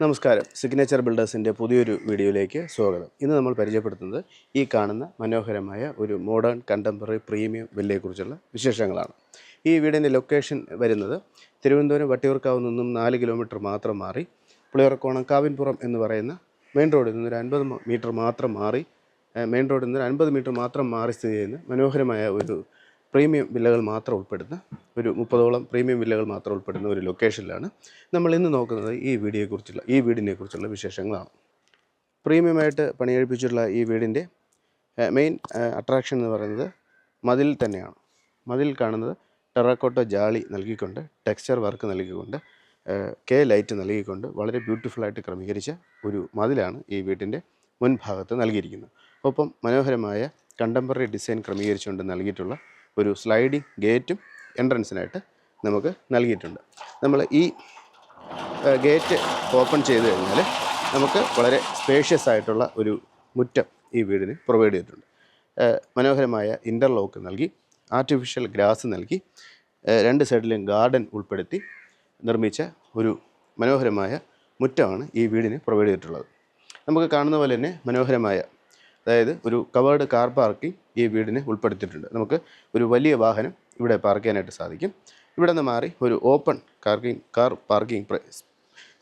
നമസ്കാരം. സിഗ്നേച്ചർ ബിൽഡേഴ്സിന്റെ പുതിയൊരു വീഡിയോയിലേക്ക് സ്വാഗതം. ഇന്ന് നമ്മൾ പരിചയപ്പെടുത്തുന്നത് ഈ കാണുന്ന മനോഹരമായ ഒരു മോഡേൺ കണ്ടംപററി പ്രീമിയം വില്ലയെക്കുറിച്ചുള്ള വിശേഷങ്ങളാണ്. ഈ വീടിന്റെ ലൊക്കേഷൻ വരുന്നത് തിരുവനന്തപുരം വട്ടിയൂർക്കാവ് നിന്നും നാല് കിലോമീറ്റർ മാത്രം മാറി പുളിയറക്കോണം കാവിൻപുറം എന്ന് പറയുന്ന മെയിൻ റോഡിൽ നിന്ന് ഒരു അൻപത് മീറ്റർ മാത്രം മാറി മെയിൻ റോഡിൽ നിന്ന് ഒരു അൻപത് മീറ്റർ മാത്രം മാറി സ്ഥിതി ചെയ്യുന്ന മനോഹരമായ ഒരു പ്രീമിയം വില്ലകൾ മാത്രം ഉൾപ്പെടുന്ന ഒരു മുപ്പതോളം പ്രീമിയം വില്ലകൾ മാത്രം ഉൾപ്പെടുന്ന ഒരു ലൊക്കേഷനിലാണ് നമ്മൾ ഇന്ന് നോക്കുന്നത് ഈ വീടിനെക്കുറിച്ചുള്ള ഈ വീടിനെ കുറിച്ചുള്ള വിശേഷങ്ങളാണ്. പ്രീമിയമായിട്ട് പണിയെഴുപ്പിച്ചിട്ടുള്ള ഈ വീടിന്റെ മെയിൻ അട്രാക്ഷൻ എന്ന് പറയുന്നത് മതിൽ തന്നെയാണ്. മതിൽ കാണുന്നത് ടെറാക്കോട്ട ജാളി നൽകിക്കൊണ്ട് ടെക്സ്ചർ വർക്ക് നൽകിക്കൊണ്ട് കെ ലൈറ്റ് നൽകിക്കൊണ്ട് വളരെ ബ്യൂട്ടിഫുള്ളായിട്ട് ക്രമീകരിച്ച ഒരു മതിലാണ് ഈ വീട്ടിന്റെ മുൻഭാഗത്ത് നൽകിയിരിക്കുന്നത്. ഒപ്പം മനോഹരമായ കണ്ടംപററി ഡിസൈൻ ക്രമീകരിച്ചുകൊണ്ട് നൽകിയിട്ടുള്ള ഒരു സ്ലൈഡിങ് ഗേറ്റും എൻട്രൻസിനായിട്ട് നമുക്ക് നൽകിയിട്ടുണ്ട്. നമ്മൾ ഈ ഗേറ്റ് ഓപ്പൺ ചെയ്ത് കഴിഞ്ഞാൽ നമുക്ക് വളരെ സ്പേഷ്യസ് ആയിട്ടുള്ള ഒരു മുറ്റം ഈ വീടിന് പ്രൊവൈഡ് ചെയ്തിട്ടുണ്ട്. മനോഹരമായ ഇന്റർലോക്ക് നൽകി ആർട്ടിഫിഷ്യൽ ഗ്രാസ് നൽകി രണ്ട് സൈഡിലും ഗാർഡൻ ഉൾപ്പെടുത്തി നിർമ്മിച്ച ഒരു മനോഹരമായ മുറ്റമാണ് ഈ വീടിന് പ്രൊവൈഡ് ചെയ്തിട്ടുള്ളത്. നമുക്ക് കാണുന്ന പോലെ തന്നെ മനോഹരമായ അതായത് ഒരു കവേർഡ് കാർ പാർക്കിംഗ് ഈ വീടിന് ഉൾപ്പെടുത്തിയിട്ടുണ്ട്. നമുക്ക് ഒരു വലിയ വാഹനം ഇവിടെ പാർക്ക് ചെയ്യാനായിട്ട് സാധിക്കും. ഇവിടെ നിന്ന് മാറി ഒരു ഓപ്പൺ കാർക്കിംഗ് കാർ പാർക്കിംഗ്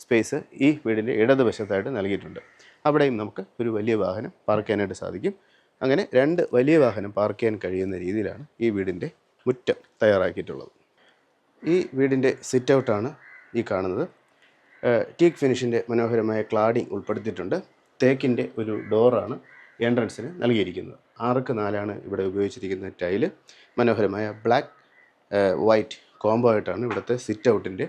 സ്പേസ് ഈ വീടിന്റെ ഇടതുവശത്തായിട്ട് നൽകിയിട്ടുണ്ട്. അവിടെയും നമുക്ക് ഒരു വലിയ വാഹനം പാർക്ക് ചെയ്യാനായിട്ട് സാധിക്കും. അങ്ങനെ രണ്ട് വലിയ വാഹനം പാർക്ക് ചെയ്യാൻ കഴിയുന്ന രീതിയിലാണ് ഈ വീടിന്റെ മുറ്റം തയ്യാറാക്കിയിട്ടുള്ളത്. ഈ വീടിന്റെ സിറ്റ് ഔട്ടാണ് ഈ കാണുന്നത്. ടീക്ക് ഫിനിഷിന്റെ മനോഹരമായ ക്ലാഡിംഗ് ഉൾപ്പെടുത്തിയിട്ടുണ്ട്. തേക്കിന്റെ ഒരു ഡോറാണ് എൻട്രൻസിന് നൽകിയിരിക്കുന്നത്. ആർക്ക് നാലാണ് ഇവിടെ ഉപയോഗിച്ചിരിക്കുന്ന ടൈൽ മനോഹരമായ ബ്ലാക്ക് വൈറ്റ് കോംബോ ആയിട്ടാണ് ഇവിടുത്തെ സിറ്റ് ഔട്ടിന്റെ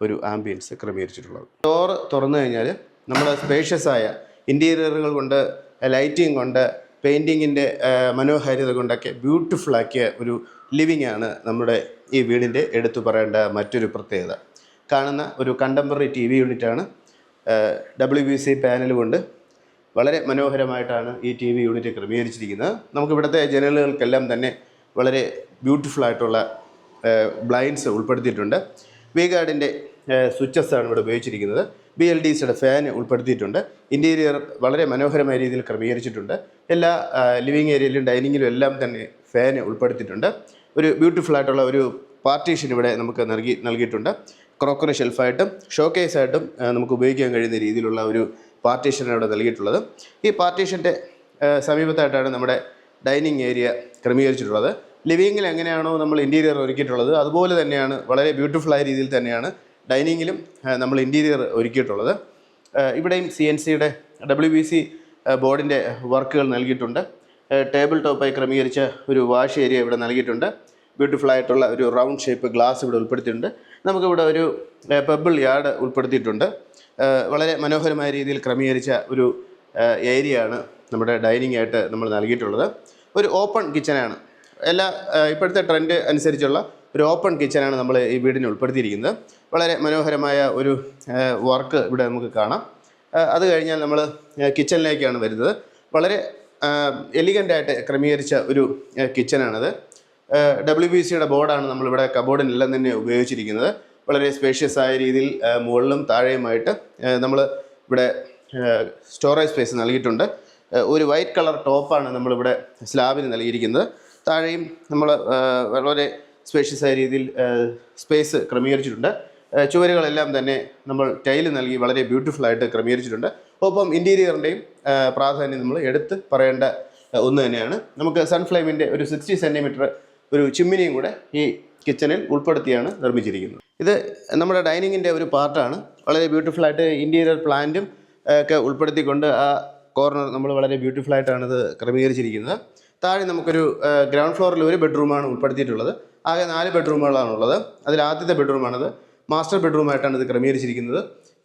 ഒരു ആംബിയൻസ് ക്രമീകരിച്ചിട്ടുള്ളത്. ഡോർ തുറന്നു കഴിഞ്ഞാൽ നമ്മുടെ സ്പേഷ്യസ് ആയ ഇന്റീരിയറുകൾ കൊണ്ട് ലൈറ്റിംഗ് കൊണ്ട് പെയിന്റിങ്ങിന്റെ മനോഹാരിത കൊണ്ടൊക്കെ ബ്യൂട്ടിഫുള്ളാക്കിയ ഒരു ലിവിങ് ആണ് നമ്മുടെ ഈ വീടിന്റെ എടുത്തു പറയേണ്ട മറ്റൊരു പ്രത്യേകത. കാണുന്ന ഒരു കണ്ടംപററി ടി വി യൂണിറ്റാണ് ഡബ്ല്യു ബി സി പാനൽ കൊണ്ട് വളരെ മനോഹരമായിട്ടാണ് ഈ ടി വി യൂണിറ്റ് ക്രമീകരിച്ചിരിക്കുന്നത്. നമുക്ക് ഇവിടുത്തെ ജനലുകൾക്കെല്ലാം തന്നെ വളരെ ബ്യൂട്ടിഫുൾ ആയിട്ടുള്ള ബ്ലൈൻഡ്സ് ഉൾപ്പെടുത്തിയിട്ടുണ്ട്. വി ഗാർഡിന്റെ സ്വിച്ചസ് ആണ് ഇവിടെ ഉപയോഗിച്ചിരിക്കുന്നത്. ബി എൽ ഡി സിയുടെ ഫാൻ ഉൾപ്പെടുത്തിയിട്ടുണ്ട്. ഇന്റീരിയർ വളരെ മനോഹരമായ രീതിയിൽ ക്രമീകരിച്ചിട്ടുണ്ട്. എല്ലാ ലിവിങ് ഏരിയയിലും ഡൈനിങ്ങിലും എല്ലാം തന്നെ ഫാൻ ഉൾപ്പെടുത്തിയിട്ടുണ്ട്. ഒരു ബ്യൂട്ടിഫുൾ ആയിട്ടുള്ള ഒരു പാർട്ടീഷൻ ഇവിടെ നമുക്ക് നൽകി നൽകിയിട്ടുണ്ട്. ക്രോക്കറി ഷെൽഫായിട്ടും ഷോക്കേസ് ആയിട്ടും നമുക്ക് ഉപയോഗിക്കാൻ കഴിയുന്ന രീതിയിലുള്ള ഒരു പാർട്ടീഷനാണ് ഇവിടെ നൽകിയിട്ടുള്ളത്. ഈ പാർട്ടീഷന്റെ സമീപത്തായിട്ടാണ് നമ്മുടെ ഡൈനിങ് ഏരിയ ക്രമീകരിച്ചിട്ടുള്ളത്. ലിവിങ്ങിൽ എങ്ങനെയാണോ നമ്മൾ ഇന്റീരിയർ ഒരുക്കിയിട്ടുള്ളത് അതുപോലെ തന്നെയാണ് വളരെ ബ്യൂട്ടിഫുള്ളായ രീതിയിൽ തന്നെയാണ് ഡൈനിങ്ങിലും നമ്മൾ ഇന്റീരിയർ ഒരുക്കിയിട്ടുള്ളത്. ഇവിടെയും സി എൻ സിയുടെ ഡബ്ല്യു ബി സി ബോർഡിന്റെ വർക്കുകൾ നൽകിയിട്ടുണ്ട്. ടേബിൾ ടോപ്പായി ക്രമീകരിച്ച ഒരു വാഷ് ഏരിയ ഇവിടെ നൽകിയിട്ടുണ്ട്. ബ്യൂട്ടിഫുൾ ആയിട്ടുള്ള ഒരു റൗണ്ട് ഷേപ്പ് ഗ്ലാസ് ഇവിടെ ഉൾപ്പെടുത്തിയിട്ടുണ്ട്. നമുക്കിവിടെ ഒരു പെബിൾ യാർഡ് ഉൾപ്പെടുത്തിയിട്ടുണ്ട്. വളരെ മനോഹരമായ രീതിയിൽ ക്രമീകരിച്ച ഒരു ഏരിയയാണ് നമ്മുടെ ഡൈനിങ് ആയിട്ട് നമ്മൾ നൽകിയിട്ടുള്ളത്. ഒരു ഓപ്പൺ കിച്ചനാണ്. എല്ലാ ഇപ്പോഴത്തെ ട്രെൻഡ് അനുസരിച്ചുള്ള ഒരു ഓപ്പൺ കിച്ചനാണ് നമ്മൾ ഈ വീടിന് ഉൾപ്പെടുത്തിയിരിക്കുന്നത്. വളരെ മനോഹരമായ ഒരു വർക്ക് ഇവിടെ നമുക്ക് കാണാം. അത് കഴിഞ്ഞാൽ നമ്മൾ കിച്ചണിലേക്കാണ് വരുന്നത്. വളരെ എലിഗന്റായിട്ട് ക്രമീകരിച്ച ഒരു കിച്ചനാണത്. ഡബ്ല്യു ബി സിയുടെ ബോർഡാണ് നമ്മളിവിടെ കബോർഡിനെല്ലാം തന്നെ ഉപയോഗിച്ചിരിക്കുന്നത്. വളരെ സ്പേഷ്യസ് ആയ രീതിയിൽ മുകളിലും താഴെയുമായിട്ട് നമ്മൾ ഇവിടെ സ്റ്റോറേജ് സ്പേസ് നൽകിയിട്ടുണ്ട്. ഒരു വൈറ്റ് കളർ ടോപ്പാണ് നമ്മളിവിടെ സ്ലാബിന് നൽകിയിരിക്കുന്നത്. താഴെയും നമ്മൾ വളരെ സ്പേഷ്യസ് ആയ രീതിയിൽ സ്പേസ് ക്രമീകരിച്ചിട്ടുണ്ട്. ചുവരുകളെല്ലാം തന്നെ നമ്മൾ ടൈൽ നൽകി വളരെ ബ്യൂട്ടിഫുൾ ആയിട്ട് ക്രമീകരിച്ചിട്ടുണ്ട്. ഒപ്പം ഇന്റീരിയറിന്റെയും പ്രാധാന്യം നമ്മൾ എടുത്ത് പറയേണ്ട ഒന്ന് തന്നെയാണ്. നമുക്ക് സൺഫ്ലെയിമിന്റെ ഒരു സിക്സ്റ്റി സെന്റിമീറ്റർ ഒരു ചിമ്മിനിയും കൂടെ ഈ കിച്ചണിൽ ഉൾപ്പെടുത്തിയാണ് നിർമ്മിച്ചിരിക്കുന്നത്. ഇത് നമ്മുടെ ഡൈനിങ്ങിന്റെ ഒരു പാർട്ടാണ്. വളരെ ബ്യൂട്ടിഫുൾ ആയിട്ട് ഇന്റീരിയർ പ്ലാന്റും ഒക്കെ ഉൾപ്പെടുത്തിക്കൊണ്ട് ആ കോർണർ നമ്മൾ വളരെ ബ്യൂട്ടിഫുൾ ആയിട്ടാണ് ഇത് ക്രമീകരിച്ചിരിക്കുന്നത്. താഴെ നമുക്കൊരു ഗ്രൗണ്ട് ഫ്ലോറിൽ ഒരു ബെഡ്റൂമാണ് ഉൾപ്പെടുത്തിയിട്ടുള്ളത്. ആകെ നാല് ബെഡ്റൂമുകളാണുള്ളത്. അതിൽ ആദ്യത്തെ ബെഡ്റൂമാണിത്. മാസ്റ്റർ ബെഡ്റൂമായിട്ടാണ് ഇത് ക്രമീകരിച്ചിരിക്കുന്നത്.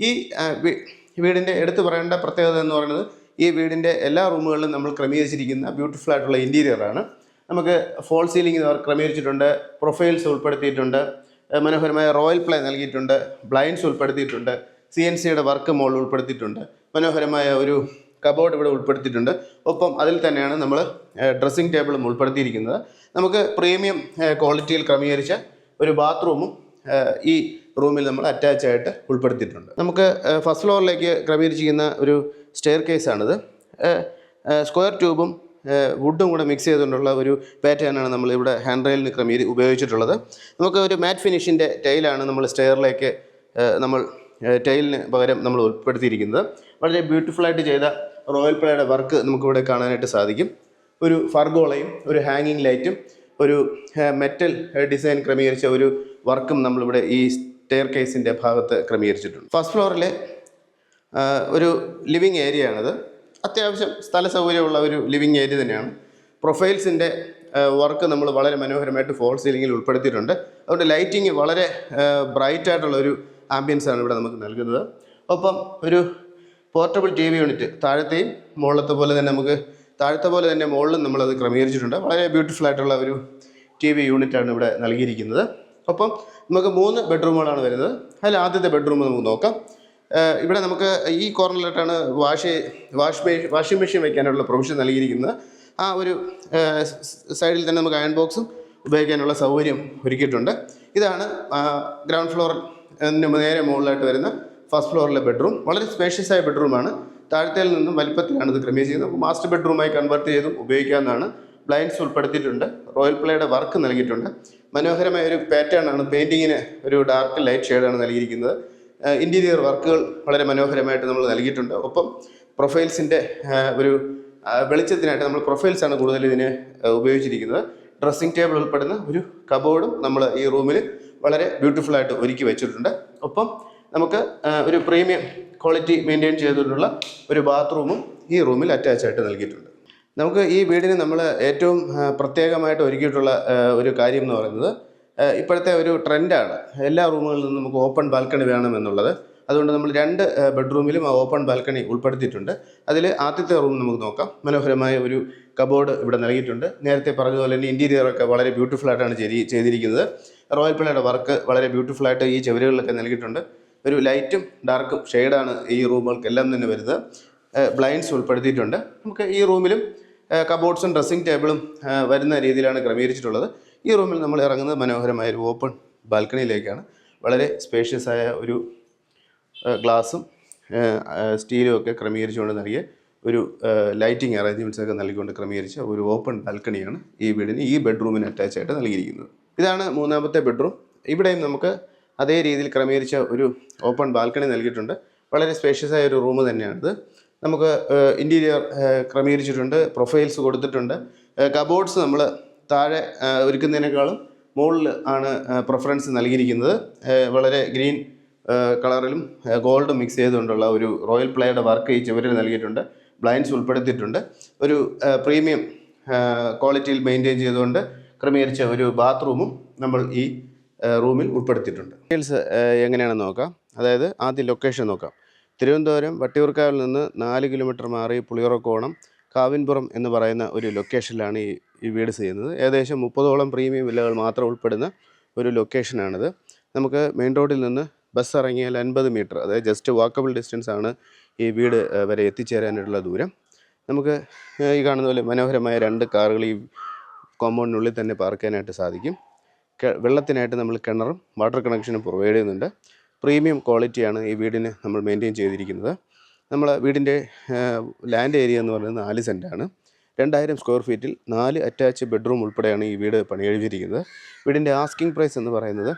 ഈ വീടിന്റെ എടുത്തു പറയേണ്ട പ്രത്യേകത എന്ന് പറയുന്നത് ഈ വീടിന്റെ എല്ലാ റൂമുകളിലും നമ്മൾ ക്രമീകരിച്ചിരിക്കുന്ന ബ്യൂട്ടിഫുൾ ആയിട്ടുള്ള ഇന്റീരിയറാണ്. നമുക്ക് ഫോൾ സീലിംഗ് ക്രമീകരിച്ചിട്ടുണ്ട് പ്രൊഫൈൽസ് ഉൾപ്പെടുത്തിയിട്ടുണ്ട് മനോഹരമായ റോയൽ പ്ലേ നൽകിയിട്ടുണ്ട് ബ്ലൈൻഡ്സ് ഉൾപ്പെടുത്തിയിട്ടുണ്ട് സി എൻ സിയുടെ വർക്ക് മോൾ ഉൾപ്പെടുത്തിയിട്ടുണ്ട് മനോഹരമായ ഒരു കബോർഡ് ഇവിടെ ഉൾപ്പെടുത്തിയിട്ടുണ്ട്. ഒപ്പം അതിൽ തന്നെയാണ് നമ്മൾ ഡ്രസ്സിംഗ് ടേബിളും ഉൾപ്പെടുത്തിയിരിക്കുന്നത്. നമുക്ക് പ്രീമിയം ക്വാളിറ്റിയിൽ ക്രമീകരിച്ച ഒരു ബാത്റൂമും ഈ റൂമിൽ നമ്മൾ അറ്റാച്ച് ആയിട്ട് ഉൾപ്പെടുത്തിയിട്ടുണ്ട്. നമുക്ക് ഫസ്റ്റ് ഫ്ലോറിലേക്ക് ക്രമീകരിച്ചിരിക്കുന്ന ഒരു സ്റ്റെയർ കേസാണിത് സ്ക്വയർ ട്യൂബും വുഡും കൂടെ മിക്സ് ചെയ്തുകൊണ്ടുള്ള ഒരു പാറ്റേണാണ് നമ്മൾ ഇവിടെ ഹാൻഡ് റെയിലിന് ക്രമീ ഉപയോഗിച്ചിട്ടുള്ളത്. നമുക്ക് ഒരു മാറ്റ് ഫിനിഷിന്റെ ടൈലാണ് നമ്മൾ സ്റ്റെയറിലേക്ക് നമ്മൾ ടൈലിന് പകരം നമ്മൾ ഉൾപ്പെടുത്തിയിരിക്കുന്നത്. വളരെ ബ്യൂട്ടിഫുള്ളായിട്ട് ചെയ്ത റോയൽ പ്ലേയുടെ വർക്ക് നമുക്കിവിടെ കാണാനായിട്ട് സാധിക്കും. ഒരു ഫർഗോളയും ഒരു ഹാങ്ങിങ് ലൈറ്റും ഒരു മെറ്റൽ ഡിസൈൻ ക്രമീകരിച്ച ഒരു വർക്കും നമ്മളിവിടെ ഈ സ്റ്റെയർ കേസിന്റെ ഭാഗത്ത് ക്രമീകരിച്ചിട്ടുണ്ട്. ഫസ്റ്റ് ഫ്ലോറിലെ ഒരു ലിവിങ് ഏരിയ ആണിത്. അത്യാവശ്യം സ്ഥല സൗകര്യമുള്ള ഒരു ലിവിങ് ഏരിയ തന്നെയാണ്. പ്രൊഫൈൽസിന്റെ വർക്ക് നമ്മൾ വളരെ മനോഹരമായിട്ട് ഫോൾ സീലിങ്ങിൽ ഉൾപ്പെടുത്തിയിട്ടുണ്ട്. അതുകൊണ്ട് ലൈറ്റിംഗ് വളരെ ബ്രൈറ്റ് ആയിട്ടുള്ള ഒരു ആംബിയൻസ് ആണ് ഇവിടെ നമുക്ക് നൽകുന്നത്. ഒപ്പം ഒരു പോർട്ടബിൾ ടി വി യൂണിറ്റ് താഴത്തെയും മുകളിലത്തെ പോലെ തന്നെ നമുക്ക് താഴത്തെ പോലെ തന്നെ മുകളിലും നമ്മളത് ക്രമീകരിച്ചിട്ടുണ്ട്. വളരെ ബ്യൂട്ടിഫുൾ ആയിട്ടുള്ള ഒരു ടി വി യൂണിറ്റാണ് ഇവിടെ നൽകിയിരിക്കുന്നത്. ഒപ്പം നമുക്ക് മൂന്ന് ബെഡ്റൂമുകളാണ് വരുന്നത്. അതിൽ ആദ്യത്തെ ബെഡ്റൂം നമുക്ക് നോക്കാം. ഇവിടെ നമുക്ക് ഈ കോർണറിലോട്ടാണ് wash wash machine washing machine വയ്ക്കാനുള്ള പ്രൊവിഷൻ നൽകിയിരിക്കുന്നത്. ആ ഒരു സൈഡിൽ തന്നെ നമുക്ക് അയൺ ബോക്സും ഉപയോഗിക്കാനുള്ള സൗകര്യം ഒരുക്കിയിട്ടുണ്ട്. ഇതാണ് ഗ്രൗണ്ട് ഫ്ലോർ നേരെ മുകളിലായിട്ട് വരുന്ന ഫസ്റ്റ് ഫ്ലോറിലെ ബെഡ്റൂം. വളരെ സ്പേഷ്യസ് ആയ ബെഡ്റൂമാണ് താഴത്തേൽ നിന്നും വലിപ്പത്തിലാണ് ഇത് ക്രമീകരിച്ചിരിക്കുന്നത്. മാസ്റ്റർ ബെഡ്റൂമായി കൺവേർട്ട് ചെയ്തും ഉപയോഗിക്കാവുന്നതാണ്. ബ്ലൈൻഡ്സ് ഉൾപ്പെടുത്തിയിട്ടുണ്ട്. റോയൽ പ്ലേയുടെ വർക്ക് നൽകിയിട്ടുണ്ട്. മനോഹരമായ ഒരു പാറ്റേൺ ആണ് പെയിന്റിങ്ങിന് ഒരു ഡാർക്ക് ലൈറ്റ് ഷെയ്ഡാണ് നൽകിയിരിക്കുന്നത്. ഇന്റീരിയർ വർക്കുകൾ വളരെ മനോഹരമായിട്ട് നമ്മൾ നൽകിയിട്ടുണ്ട്. ഒപ്പം പ്രൊഫൈൽസിന്റെ ഒരു വെളിച്ചത്തിനായിട്ട് നമ്മൾ പ്രൊഫൈൽസാണ് കൂടുതൽ ഇതിന് ഉപയോഗിച്ചിരിക്കുന്നത്. ഡ്രസ്സിംഗ് ടേബിൾ ഉൾപ്പെടുന്ന ഒരു കബോർഡും നമ്മൾ ഈ റൂമിൽ വളരെ ബ്യൂട്ടിഫുൾ ആയിട്ട് ഒരുക്കി വെച്ചിട്ടുണ്ട്. ഒപ്പം നമുക്ക് ഒരു പ്രീമിയം ക്വാളിറ്റി മെയിന്റെയിൻ ചെയ്തിട്ടുള്ള ഒരു ബാത്റൂമും ഈ റൂമിൽ അറ്റാച്ച് ആയിട്ട് നൽകിയിട്ടുണ്ട്. നമുക്ക് ഈ വീടിന് നമ്മൾ ഏറ്റവും പ്രത്യേകമായിട്ട് ഒരുക്കിയിട്ടുള്ള ഒരു കാര്യം എന്ന് പറയുന്നത് ഇപ്പോഴത്തെ ഒരു ട്രെൻഡാണ്. എല്ലാ റൂമുകളിൽ നിന്നും നമുക്ക് ഓപ്പൺ ബാൽക്കണി വേണമെന്നുള്ളത് അതുകൊണ്ട് നമ്മൾ രണ്ട് ബെഡ്റൂമിലും ഓപ്പൺ ബാൽക്കണി ഉൾപ്പെടുത്തിയിട്ടുണ്ട്. അതിൽ ആദ്യത്തെ റൂം നമുക്ക് നോക്കാം. മനോഹരമായ ഒരു കബോർഡ് ഇവിടെ നൽകിയിട്ടുണ്ട്. നേരത്തെ പറഞ്ഞതുപോലെ തന്നെ ഇന്റീരിയറൊക്കെ വളരെ ബ്യൂട്ടിഫുൾ ആയിട്ടാണ് ചെയ്തി ചെയ്തിരിക്കുന്നത്. റോയൽ പിള്ളയുടെ വർക്ക് വളരെ ബ്യൂട്ടിഫുള്ളായിട്ട് ഈ ചുവരുകളിലൊക്കെ നൽകിയിട്ടുണ്ട്. ഒരു ലൈറ്റും ഡാർക്കും ഷെയ്ഡാണ് ഈ റൂമുകൾക്കെല്ലാം തന്നെ വരുന്നത്. ബ്ലൈൻഡ്സ് ഉൾപ്പെടുത്തിയിട്ടുണ്ട്. നമുക്ക് ഈ റൂമിലും കബോർഡ്സും ഡ്രസ്സിംഗ് ടേബിളും വരുന്ന രീതിയിലാണ് ക്രമീകരിച്ചിട്ടുള്ളത്. ഈ റൂമിൽ നമ്മൾ ഇറങ്ങുന്നത് മനോഹരമായ ഒരു ഓപ്പൺ ബാൽക്കണിയിലേക്കാണ് വളരെ സ്പേഷ്യസ് ആയ ഒരു ഗ്ലാസും സ്റ്റീലും ഒക്കെ ക്രമീകരിച്ചുകൊണ്ട് നൽകിയ ഒരു ലൈറ്റിംഗ് അറേഞ്ച്മെന്റ്സ് ഒക്കെ നൽകിക്കൊണ്ട് ക്രമീകരിച്ച ഒരു ഓപ്പൺ ബാൽക്കണിയാണ് ഈ വീടിന് ഈ ബെഡ്റൂമിന് അറ്റാച്ച് ആയിട്ട് നൽകിയിരിക്കുന്നത്. ഇതാണ് മൂന്നാമത്തെ ബെഡ്റൂം ഇവിടെയും നമുക്ക് അതേ രീതിയിൽ ക്രമീകരിച്ച ഒരു ഓപ്പൺ ബാൽക്കണി നൽകിയിട്ടുണ്ട്. വളരെ സ്പേഷ്യസ് ആയ ഒരു റൂം തന്നെയാണിത്. നമുക്ക് ഇന്റീരിയർ ക്രമീകരിച്ചിട്ടുണ്ട് പ്രൊഫൈൽസ് കൊടുത്തിട്ടുണ്ട്. കബോർഡ്സ് നമ്മൾ താഴെ ഒരുക്കുന്നതിനേക്കാളും മുകളിൽ ആണ് പ്രിഫറൻസ് നൽകിയിരിക്കുന്നത്. വളരെ ഗ്രീൻ കളറിലും ഗോൾഡ് മിക്സ് ചെയ്തുകൊണ്ടുള്ള ഒരു റോയൽ പ്ലേയുടെ വർക്ക് ഈ ചുവരിൽ നൽകിയിട്ടുണ്ട്. ബ്ലൈൻഡ്സ് ഉൾപ്പെടുത്തിയിട്ടുണ്ട്. ഒരു പ്രീമിയം ക്വാളിറ്റിയിൽ മെയിന്റെയിൻ ചെയ്തുകൊണ്ട് ക്രമീകരിച്ച ഒരു ബാത്റൂമും നമ്മൾ ഈ റൂമിൽ ഉൾപ്പെടുത്തിയിട്ടുണ്ട്. ഡീറ്റെയിൽസ് എങ്ങനെയാണെന്ന് നോക്കാം. അതായത് ആദ്യം ലൊക്കേഷൻ നോക്കാം. തിരുവനന്തപുരം വട്ടിയൂർക്കാവിൽ നിന്ന് നാല് കിലോമീറ്റർ മാറി പുളിയറക്കോണം കാവിൻപുറം എന്ന് പറയുന്ന ഒരു ലൊക്കേഷനിലാണ് ഈ ഈ വീട് ചെയ്യുന്നത്. ഏകദേശം മുപ്പതോളം പ്രീമിയം വില്ലകൾ മാത്രം ഉൾപ്പെടുന്ന ഒരു ലൊക്കേഷനാണിത് നമുക്ക് മെയിൻ റോഡിൽ നിന്ന് ബസ് ഇറങ്ങിയാൽ അൻപത് മീറ്റർ അതായത് ജസ്റ്റ് വാക്കബിൾ ഡിസ്റ്റൻസ് ആണ് ഈ വീട് വരെ എത്തിച്ചേരാനായിട്ടുള്ള ദൂരം. നമുക്ക് ഈ കാണുന്ന പോലെ മനോഹരമായ രണ്ട് കാറുകൾ ഈ കോമ്പൗണ്ടിനുള്ളിൽ തന്നെ പാർക്ക് ചെയ്യാനായിട്ട് സാധിക്കും. വെള്ളത്തിനായിട്ട് നമ്മൾ കിണറും വാട്ടർ കണക്ഷനും പ്രൊവൈഡ് ചെയ്യുന്നുണ്ട്. പ്രീമിയം ക്വാളിറ്റിയാണ് ഈ വീടിന് നമ്മൾ മെയിന്റെയിൻ ചെയ്തിരിക്കുന്നത്. നമ്മൾ വീടിന്റെ ലാൻഡ് ഏരിയ എന്ന് പറയുന്നത് നാല് സെന്റാണ് രണ്ടായിരം സ്ക്വയർ ഫീറ്റിൽ നാല് അറ്റാച്ച് ബെഡ്റൂം ഉൾപ്പെടെയാണ് ഈ വീട് പണിയെഴുതിയിരിക്കുന്നത് വീടിന്റെ ആസ്കിംഗ് പ്രൈസ് എന്ന് പറയുന്നത്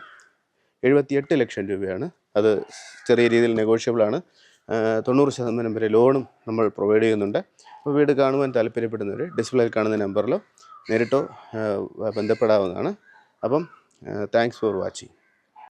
എഴുപത്തിയെട്ട് ലക്ഷം രൂപയാണ്. അത് ചെറിയ രീതിയിൽ നെഗോഷ്യബിളാണ് തൊണ്ണൂറ് ശതമാനം വരെ ലോണും നമ്മൾ പ്രൊവൈഡ് ചെയ്യുന്നുണ്ട്. അപ്പോൾ വീട് കാണുവാൻ താല്പര്യപ്പെടുന്നവർ ഡിസ്പ്ലേയിൽ കാണുന്ന നമ്പറിലോ നേരിട്ടോ ബന്ധപ്പെടാവുന്നതാണ്. അപ്പം താങ്ക്സ് ഫോർ വാച്ചിങ്